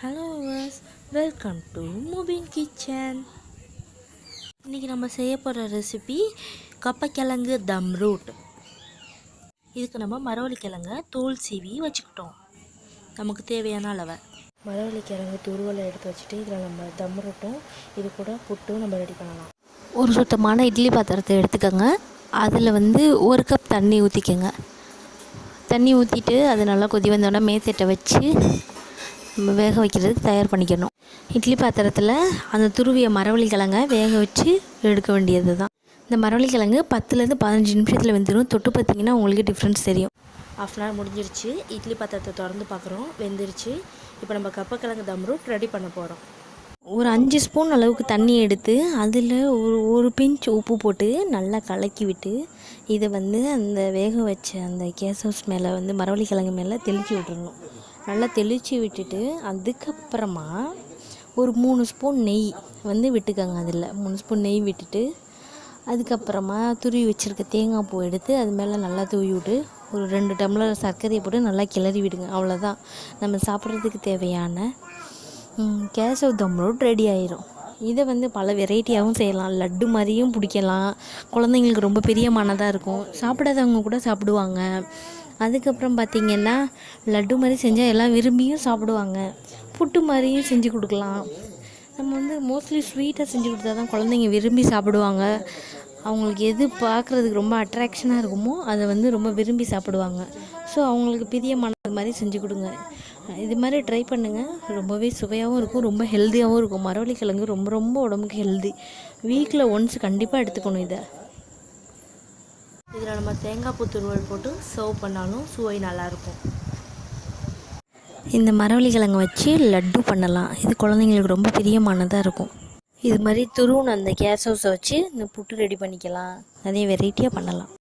Hello வர்ஸ் welcome to Mubin kitchen இன்றைக்கி நம்ம செய்ய போகிற ரெசிபி கப்பக்கிழங்கு தம் ரூட் இதுக்கு நம்ம மரவள்ளி கிழங்க தோல் சீவி வச்சுக்கிட்டோம். நமக்கு தேவையான அளவை. மரவள்ளி கிழங்கு துருவலை எடுத்து வச்சுட்டு இதில் நம்ம தம் ரூட்டும் இது கூட புட்டும் நம்ம ரெடி பண்ணலாம். ஒரு சுத்தமான இட்லி பாத்திரத்தை எடுத்துக்கோங்க. அதில் வந்து ஒரு கப் தண்ணி ஊற்றிக்கோங்க தண்ணி ஊற்றிட்டு அது நல்லா கொதி வந்தோடனே மேத்தட்டை வச்சு நம்ம வேக வைக்கிறதுக்கு தயார் பண்ணிக்கணும். இட்லி பாத்திரத்தில் அந்த துருவிய மரவள்ளி கிழங்க வேக வச்சு எடுக்க வேண்டியது தான் இந்த மரவள்ளி கிழங்கு பத்துலேருந்து பதினஞ்சு நிமிஷத்தில் வெந்துடும் தொட்டு பார்த்தீங்கன்னா உங்களுக்கு டிஃப்ரென்ஸ் தெரியும். ஆஃப் அன் ஹவர் முடிஞ்சிருச்சு. இட்லி பாத்திரத்தை திறந்து பார்க்குறோம் வெந்துருச்சு. இப்போ நம்ம கப்பக்கிழங்கு தம் ரூட் ரெடி பண்ண போகிறோம் ஒரு அஞ்சு ஸ்பூன் அளவுக்கு தண்ணி எடுத்து அதில் ஒரு ஒரு பிஞ்ச் உப்பு போட்டு நல்லா கலக்கி விட்டு இதை வந்து அந்த வேக வச்ச அந்த கேசவ்ஸ் மேலே வந்து மரவள்ளி கிழங்கு மேலே தெளித்து விட்டுருணும் நல்லா தெளித்து விட்டுட்டு அதுக்கப்புறமா ஒரு மூணு ஸ்பூன் நெய் வந்து விட்டுக்கோங்க அதில். மூணு ஸ்பூன் நெய் விட்டுட்டு அதுக்கப்புறமா துருவி வச்சுருக்க தேங்காய் பூ எடுத்து அது மேலே நல்லா தூவி விட்டு ஒரு ரெண்டு டம்ளர் சர்க்கரையை போட்டு நல்லா கிளறி விடுங்க. அவ்வளோதான். நம்ம சாப்பிட்றதுக்கு தேவையான கேசவ் தம் ரோட் ரெடி ஆயிரும். இதை வந்து பல வெரைட்டியாகவும் செய்யலாம். லட்டு மாதிரியும் பிடிக்கலாம். குழந்தைங்களுக்கு ரொம்ப பெரிய மனதாக இருக்கும். சாப்பிடாதவங்க கூட சாப்பிடுவாங்க. அதுக்கப்புறம் பார்த்திங்கன்னா லட்டு மாதிரி செஞ்சால் எல்லாம் விரும்பியும் சாப்பிடுவாங்க. புட்டு மாதிரியும் செஞ்சு கொடுக்கலாம். நம்ம வந்து மோஸ்ட்லி ஸ்வீட்டாக செஞ்சு கொடுத்தா தான் குழந்தைங்க விரும்பி சாப்பிடுவாங்க. அவங்களுக்கு எது பார்க்குறதுக்கு ரொம்ப அட்ராக்ஷனாக இருக்குமோ அதை வந்து ரொம்ப விரும்பி சாப்பிடுவாங்க. ஸோ அவங்களுக்கு பிரியமான மாதிரி செஞ்சு கொடுங்க. இது மாதிரி ட்ரை பண்ணுங்கள் ரொம்பவே சுவையாகவும் இருக்கும் ரொம்ப ஹெல்த்தியாகவும் இருக்கும். மரவள்ளி கிழங்கு ரொம்ப ரொம்ப உடம்புக்கு ஹெல்தி வீக்கில் ஒன்ஸ் கண்டிப்பாக எடுத்துக்கணும் இதை. இதில் நம்ம தேங்காய் பூ துருவல் போட்டு சர்வ் பண்ணாலும் சுவை நல்லாயிருக்கும். இந்த மரவள்ளி கிழங்கு வச்சு லட்டு பண்ணலாம். இது குழந்தைங்களுக்கு ரொம்ப பிரியமானதாக இருக்கும். இது மாதிரி துருவுன அந்த கேஸ் ஹவுஸை வச்சு இந்த புட்டு ரெடி பண்ணிக்கலாம். நிறைய வெரைட்டியாக பண்ணலாம்.